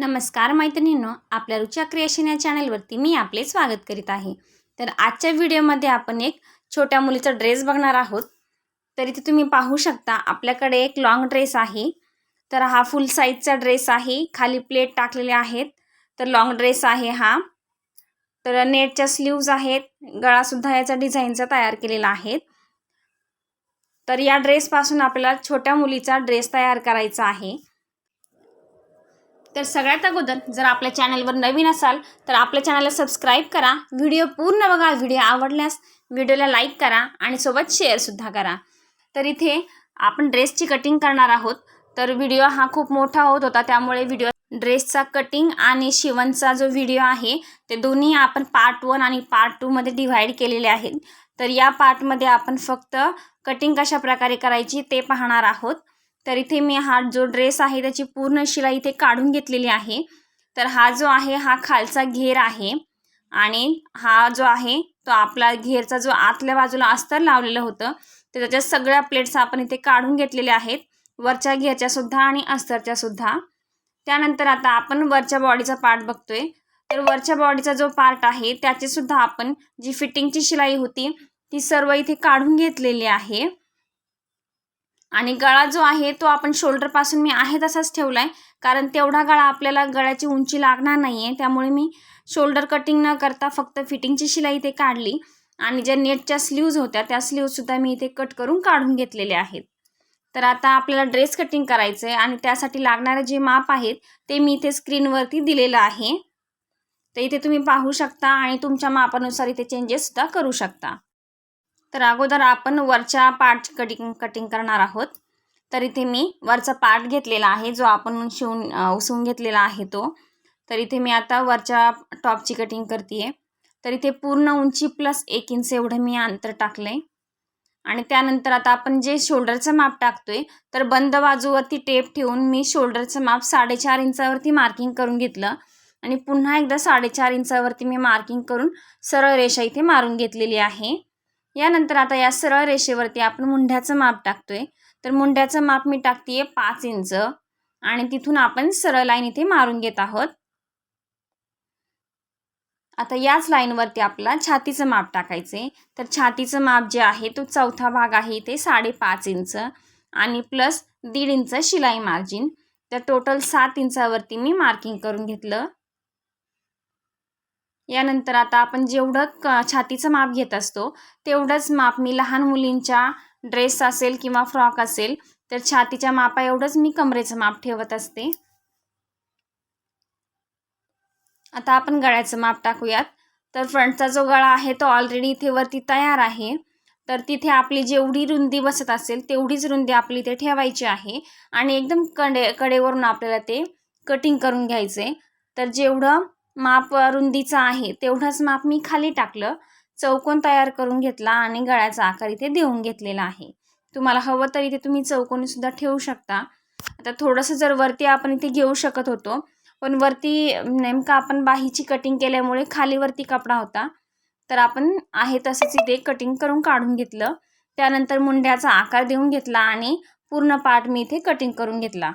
नमस्कार मैत्रिणींनो आपल्या रुचा क्रिएशन या चॅनलवरती मी आपले स्वागत करीत आहे. तर आजच्या व्हिडिओमध्ये आपण एक छोट्या मुलीचा ड्रेस बघणार आहोत. तर इथे तुम्ही पाहू शकता आपल्याकडे एक लॉंग ड्रेस आहे. तर हा फुल साईजचा ड्रेस आहे. खाली प्लेट टाकलेले आहेत. तर लॉंग ड्रेस आहे हा. तर नेटच्या स्लीव्ज आहेत. गळासुद्धा याचा डिझाईनचा तयार केलेला आहे. तर या ड्रेसपासून आपल्याला छोट्या मुलीचा ड्रेस तयार करायचा आहे. तर सगळ्यात अगोदर जर आपल्या चॅनलवर नवीन असाल तर आपल्या चॅनलला सबस्क्राईब करा. व्हिडिओ पूर्ण बघा. व्हिडिओ आवडल्यास व्हिडिओला लाईक करा आणि सोबत शेअरसुद्धा करा. तर इथे आपण ड्रेसची कटिंग करणार आहोत. तर व्हिडिओ हा खूप मोठा होत होता त्यामुळे व्हिडिओ ड्रेसचा कटिंग आणि शिवणचा जो व्हिडिओ आहे ते दोन्ही आपण पार्ट वन आणि पार्ट टूमध्ये डिव्हाइड केलेले आहेत. तर या पार्टमध्ये आपण फक्त कटिंग कशा प्रकारे करायची ते पाहणार आहोत. तर इथे मी हा जो ड्रेस आहे त्याची पूर्ण शिलाई इथे काढून घेतलेली आहे. तर हा जो आहे हा खालचा घेर आहे आणि हा जो आहे तो आपला घेरचा जो आतल्या बाजूला अस्तर लावलेलं होतं तर त्याच्या सगळ्या प्लेट्स आपण इथे काढून घेतलेल्या आहेत. वरच्या घेरच्या सुद्धा आणि अस्तरच्या सुद्धा. त्यानंतर आता आपण वरच्या बॉडीचा पार्ट बघतोय. तर वरच्या बॉडीचा जो पार्ट आहे त्याची सुद्धा आपण जी फिटिंगची शिलाई होती ती सर्व इथे काढून घेतलेली आहे. आणि गळा जो आहे तो आपण शोल्डरपासून मी आहे तसाच ठेवला आहे कारण तेवढा गळा आपल्याला गळ्याची उंची लागणार नाही आहे त्यामुळे मी शोल्डर कटिंग न करता फक्त फिटिंगची शिलाई इथे काढली. आणि ज्या नेटच्या स्लीव्ज होत्या त्या स्लीव्जसुद्धा मी इथे कट करून काढून घेतलेले आहेत. तर आता आपल्याला ड्रेस कटिंग करायचं आहे आणि त्यासाठी लागणारे जे माप आहेत ते मी इथे स्क्रीनवरती दिलेलं आहे. तर इथे तुम्ही पाहू शकता आणि तुमच्या मापानुसार इथे चेंजेससुद्धा करू शकता. तर अगोदर आपण वरच्या पार्ट कटिंग कटिंग करणार आहोत. तर इथे मी वरचा पार्ट घेतलेला आहे जो आपण शिवून उसवून घेतलेला आहे तो. तर इथे मी आता वरच्या टॉपची कटिंग करते आहे तर इथे पूर्ण उंची प्लस एक इंच एवढं मी अंतर टाकलं आहे आणि त्यानंतर आता आपण जे शोल्डरचं माप टाकतोय तर बंद बाजूवरती टेप ठेवून मी शोल्डरचं माप साडेचार इंचावरती मार्किंग करून घेतलं. आणि पुन्हा एकदा साडेचार इंचावरती मी मार्किंग करून सरळ रेषा इथे मारून घेतलेली आहे. यानंतर आता या सरळ रेषेवरती आपण मुंढ्याचं माप टाकतोय. तर मुंढ्याचं माप मी टाकते पाच इंच आणि तिथून आपण सरळ लाईन इथे मारून घेत आहोत. आता याच लाईनवरती आपला छातीचं माप टाकायचे तर छातीचं माप जे आहे तो चौथा भाग आहे इथे साडेपाच इंच आणि प्लस दीड इंच शिलाई मार्जिन. तर टोटल सात इंचावरती मी मार्किंग करून घेतलं. यानंतर आता आपण जेवढं क छातीचं माप घेत असतो तेवढंच माप. मी लहान मुलींच्या ड्रेस असेल किंवा फ्रॉक असेल तर छातीच्या मापा एवढंच मी कमरेचं माप ठेवत असते. आता आपण गळ्याचं माप टाकूयात. तर फ्रंटचा जो गळा आहे तो ऑलरेडी इथे वरती तयार आहे. तर तिथे आपली जेवढी रुंदी बसत असेल तेवढीच रुंदी आपली इथे ठेवायची आहे. आणि एकदम कडे कडेवरून आपल्याला ते कटिंग करून घ्यायचे. तर जेवढं माप रुंदीचं आहे. तेवढंच माप मी खाली टाकलं चौकोन तयार करून घेतला आणि गळ्याचा आकार इथे देऊन घेतलेला आहे. तुम्हाला हवं तर इथे तुम्ही चौकोनीसुद्धा ठेवू शकता. आता थोडंसं जर वरती आपण इथे घेऊ शकत होतो पण वरती नेमकं आपण बाहीची कटिंग केल्यामुळे खालीवरती कपडा होता. तर आपण आहे तसंच इथे कटिंग करून काढून घेतलं. त्यानंतर मुंड्याचा आकार देऊन घेतला आणि पूर्ण पार्ट मी इथे कटिंग करून घेतला.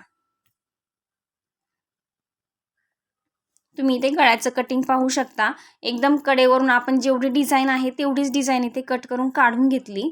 तुम्ही इथे गळ्याचं कटिंग पाहू शकता. एकदम कडेवरून आपण जेवढी डिझाईन आहे तेवढीच डिझाईन इथे कट करून काढून घेतली.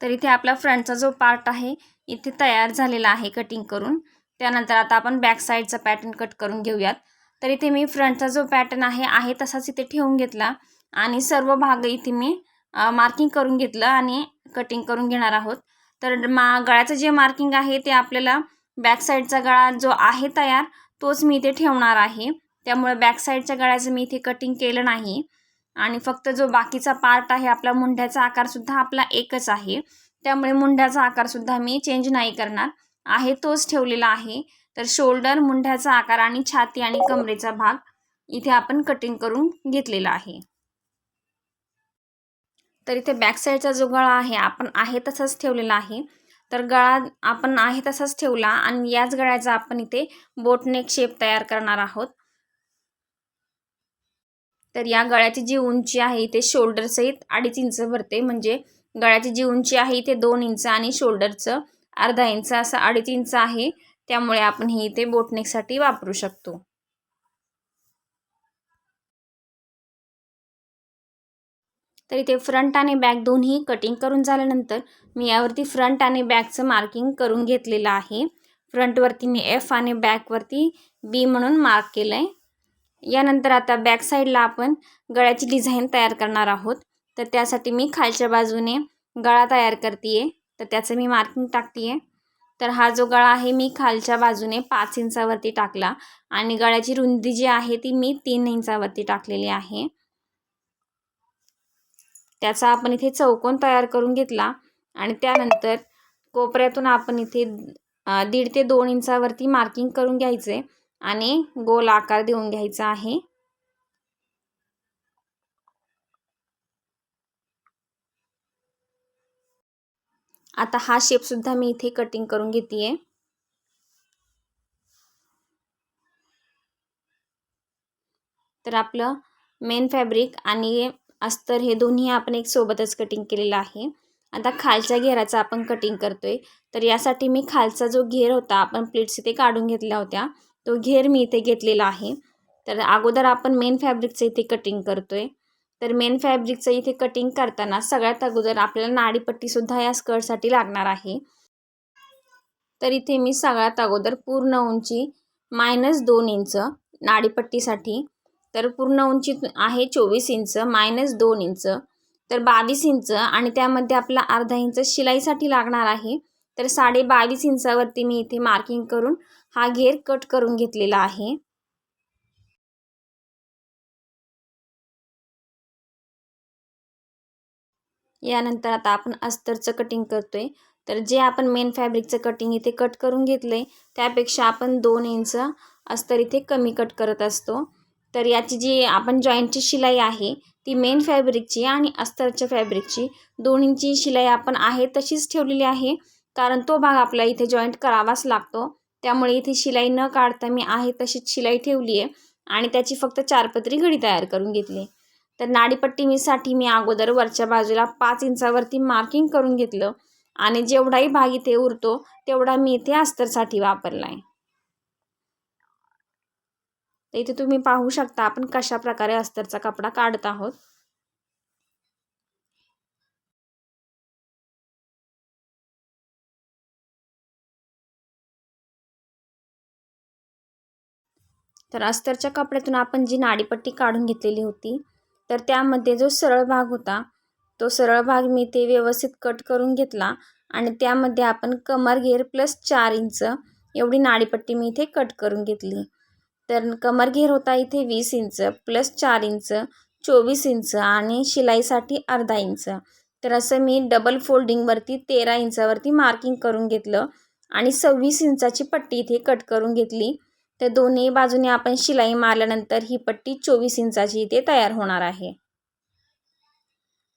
तर इथे आपला फ्रंटचा जो पार्ट आहे इथे तयार झालेला आहे कटिंग करून. त्यानंतर आता आपण बॅक साईडचा पॅटर्न कट करून घेऊयात. तर इथे मी फ्रंटचा जो पॅटर्न आहे आहे तसाच इथे ठेवून घेतला. आणि सर्व भाग इथे मी मार्किंग करून घेतलं आणि कटिंग करून घेणार आहोत. तर मा गळ्याचं जे मार्किंग आहे ते आपल्याला बॅक साईडचा गळा जो आहे तयार तोच मी इथे ठेवणार आहे. त्यामुळे बॅक साईडच्या गळ्याचं मी इथे कटिंग केलं नाही. आणि फक्त जो बाकीचा पार्ट आहे आपला मुंढ्याचा आकारसुद्धा आपला एकच आहे. त्यामुळे मुंढ्याचा आकारसुद्धा मी चेंज नाही करणार. आहे तोच ठेवलेला आहे. तर शोल्डर मुंढ्याचा आकार आणि छाती आणि कमरेचा भाग इथे आपण कटिंग करून घेतलेला आहे. तर इथे बॅक साईडचा जो गळा आहे आपण आहे तसाच ठेवलेला आहे. तर गळा आपण आहे तसाच ठेवला आणि याच गळ्याचा आपण इथे बोटनेक शेप तयार करणार आहोत. तर या गळ्याची जी उंची आहे इथे शोल्डरसहित अडीच इंच भरते. म्हणजे गळ्याची जी उंची आहे इथे दोन इंच आणि शोल्डरचं अर्धा इंच. असं अडीच इंच आहे. त्यामुळे आपण हे इथे बोटनेकसाठी वापरू शकतो. तर इथे फ्रंट आणि बॅक दोन्ही कटिंग करून झाल्यानंतर मी यावरती फ्रंट आणि बॅकचं मार्किंग करून घेतलेलं आहे. फ्रंटवरती मी एफ आणि बॅकवरती बी म्हणून मार्क केलं आहे यानंतर आता बॅक साईडला आपण गळ्याची डिझाईन तयार करणार आहोत. तर त्यासाठी मी खालच्या बाजूने गळा तयार करते आहे तर त्याचं मी मार्किंग टाकते आहे तर हा जो गळा आहे मी खालच्या बाजूने पाच इंचावरती टाकला आणि गळ्याची रुंदी जी आहे ती मी तीन इंचावरती टाकलेली आहे. त्याचा आपण इथे चौकोन तयार करून घेतला आणि त्यानंतर कोपऱ्यातून आपण इथे दीड ते दोन इंचावरती मार्किंग करून घ्यायचे आणि गोल आकार देऊन घ्यायचा आहे. आता हा शेपसुद्धा मी इथे कटिंग करून घेते आहे तर आपलं मेन फॅब्रिक आणि अस्तर हे दोन्ही आपण एक सोबतच कटिंग केलेलं आहे. आता खालच्या घेराचं आपण कटिंग करतो आहे तर यासाठी मी खालचा जो घेर होता आपण प्लेट्स इथे काढून घेतल्या होत्या. तो घेर मी इथे घेतलेला आहे. तर अगोदर आपण मेन फॅब्रिकचं इथे कटिंग करतो आहे तर मेन फॅब्रिकचं इथे कटिंग करताना सगळ्यात अगोदर आपल्याला नाडीपट्टीसुद्धा या स्कर्टसाठी लागणार आहे. तर इथे मी सगळ्यात अगोदर पूर्ण उंची मायनस दोन इंच नाडीपट्टीसाठी तर पूर्ण उंची आहे चोवीस इंच मायनस दोन इंच. तर बावीस इंच आणि त्यामध्ये आपला अर्धा इंच शिलाईसाठी लागणार आहे. तर साडे बावीस इंचावरती मी इथे मार्किंग करून हा घेर कट करून घेतलेला आहे. यानंतर आता आपण अस्तरचं कटिंग करतोय. तर जे आपण मेन फॅब्रिकचं कटिंग इथे कट करून घेतलं त्यापेक्षा आपण दोन इंच अस्तर इथे कमी कट करत असतो. तर याची जी आपण जॉईंटची शिलाई आहे ती मेन फॅब्रिकची आणि अस्तरच्या फॅब्रिकची दोन्हींची शिलाई आपण आहे तशीच ठेवलेली आहे. कारण तो भाग आपला इथे जॉईंट करावाच लागतो. त्यामुळे इथे शिलाई न काढता मी आहे तशीच शिलाई ठेवली आहे. आणि त्याची फक्त चारपत्री घडी तयार करून घेतली तर नाडीपट्टी मीसाठी मी अगोदर वरच्या बाजूला पाच इंचावरती मार्किंग करून घेतलं. आणि जेवढाही भाग इथे उरतो तेवढा मी इथे अस्तरसाठी वापरला आहे. तर इथे तुम्ही पाहू शकता आपण कशा प्रकारे अस्तरचा कपडा काढत आहोत. तर अस्तरच्या कपड्यातून आपण जी नाडीपट्टी काढून घेतलेली होती तर त्यामध्ये जो सरळ भाग होता तो सरळ भाग मी ते व्यवस्थित कट करून घेतला आणि त्यामध्ये आपण कमर घेर प्लस चार इंच एवढी नाडीपट्टी मी इथे कट करून घेतली. तर कमरघेर होता इथे वीस इंच प्लस चार इंच चोवीस इंच आणि शिलाईसाठी अर्धा इंच. तर असं मी डबल फोल्डिंगवरती तेरा इंचावरती मार्किंग करून घेतलं आणि सव्वीस इंचाची पट्टी इथे कट करून घेतली. तर दोन्ही बाजूने आपण शिलाई मारल्यानंतर ही पट्टी चोवीस इंचाची इथे तयार होणार आहे.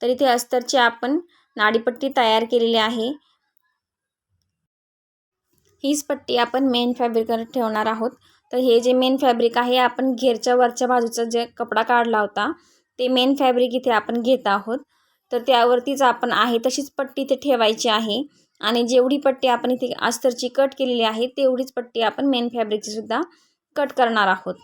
तर इथे अस्तरची आपण नाडीपट्टी तयार केलेली आहे. हीच पट्टी आपण मेन फॅब्रिकवर ठेवणार आहोत. तर हे जे मेन फॅब्रिक आहे आपण घेरच्या वरच्या बाजूचा जे कपडा काढला होता ते मेन फॅब्रिक इथे आपण घेत आहोत. तर त्यावरतीच आपण आहे तशीच पट्टी इथे ठेवायची आहे. आणि जेवढी पट्टी आपण इथे अस्तरची कट केलेली आहे तेवढीच पट्टी आपण मेन फॅब्रिकची सुद्धा कट करणार आहोत.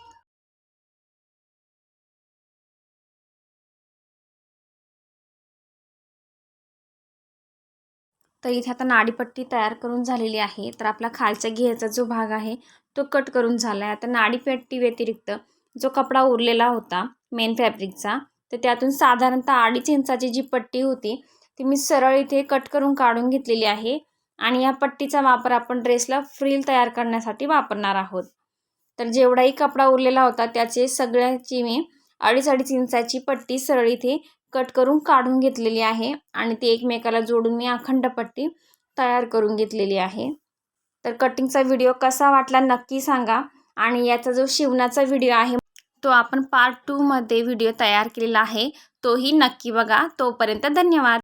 तर इथे आता नाडीपट्टी तयार करून झालेली आहे. तर आपला खालच्या घेरचा जो भाग आहे तो कट करून झाला आहे आता नाडीपट्टी व्यतिरिक्त जो कपडा उरलेला होता मेन फॅब्रिकचा तर त्यातून साधारणतः अडीच इंचाची जी पट्टी होती ती मी सरळ इथे कट करून काढून घेतलेली आहे आणि या पट्टीचा वापर आपण ड्रेसला फ्रील तयार करण्यासाठी वापरणार आहोत. तर जेवढाही कपडा उरलेला होता त्याचे सगळ्याची मी अडीच अडीच इंचाची पट्टी सरळ इथे कट करून काढून घेतलेली आहे आणि ती एकमेकाला जोडून मी अखंड पट्टी तयार करून घेतलेली आहे. तर कटिंगचा व्हिडिओ कसा वाटला नक्की सांगा. आणि याचा जो शिवणाचा व्हिडिओ आहे तो आपण पार्ट टूमध्ये व्हिडिओ तयार केलेला आहे. तोही नक्की बघा. तोपर्यंत धन्यवाद.